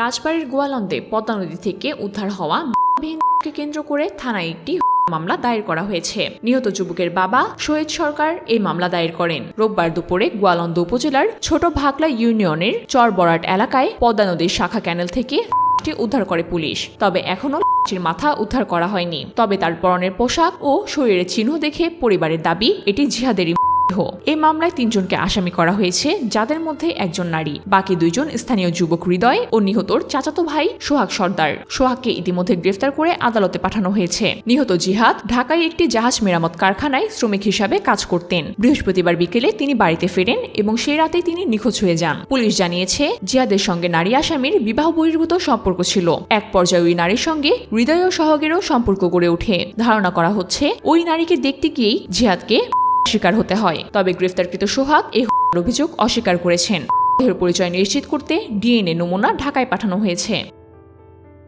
রাজবাড়ির গোয়ালন্দে পদ্মা নদী থেকে উদ্ধার হওয়া কে কেন্দ্র করে থানায় একটি মামলা দায়ের করা হয়েছে। নিহত যুবকের বাবা শহীদ সরকার এই মামলা দায়ের করেন। রোববার দুপুরে গোয়ালন্দ উপজেলার ছোট ভাগলা ইউনিয়নের চরবরাট এলাকায় পদ্মা নদীর শাখা ক্যানেল থেকে উদ্ধার করে পুলিশ। তবে এখনও মাথা উদ্ধার করা হয়নি। তবে তার পরনের পোশাক ও শরীরের চিহ্ন দেখে পরিবারের দাবি, এটি জিহাদেরই। এই মামলায় তিনজনকে আসামি করা হয়েছে, যাদের মধ্যে একজন নারী, বাকি দুইজন স্থানীয় যুবক হৃদয় ও নিহতর চাচাতো ভাই সোহাগ সর্দার। সোহাগকে ইতিমধ্যে গ্রেফতার করে আদালতে পাঠানো হয়েছে। নিহত জিহাদ ঢাকায় একটি জাহাজ মেরামত কারখানায় শ্রমিক হিসাবে কাজ করতেন। বৃহস্পতিবার বিকেলে তিনি বাড়িতে ফেরেন এবং সেই রাতেই তিনি নিখোঁজ হয়ে যান। পুলিশ জানিয়েছে, জিহাদের সঙ্গে নারী আসামির বিবাহ বহির্ভূত সম্পর্ক ছিল। এক পর্যায়ে ওই নারীর সঙ্গে হৃদয় ও সহগেরও সম্পর্ক গড়ে ওঠে। ধারণা করা হচ্ছে, ওই নারীকে দেখতে গিয়েই জিহাদকে শিকার হতে হয়। তবে গ্রেফতারকৃত সোহাগ এই অভিযোগ অস্বীকার করেছেন। দেহের পরিচয় নিশ্চিত করতে ডিএনএ নমুনা ঢাকায় পাঠানো হয়েছে।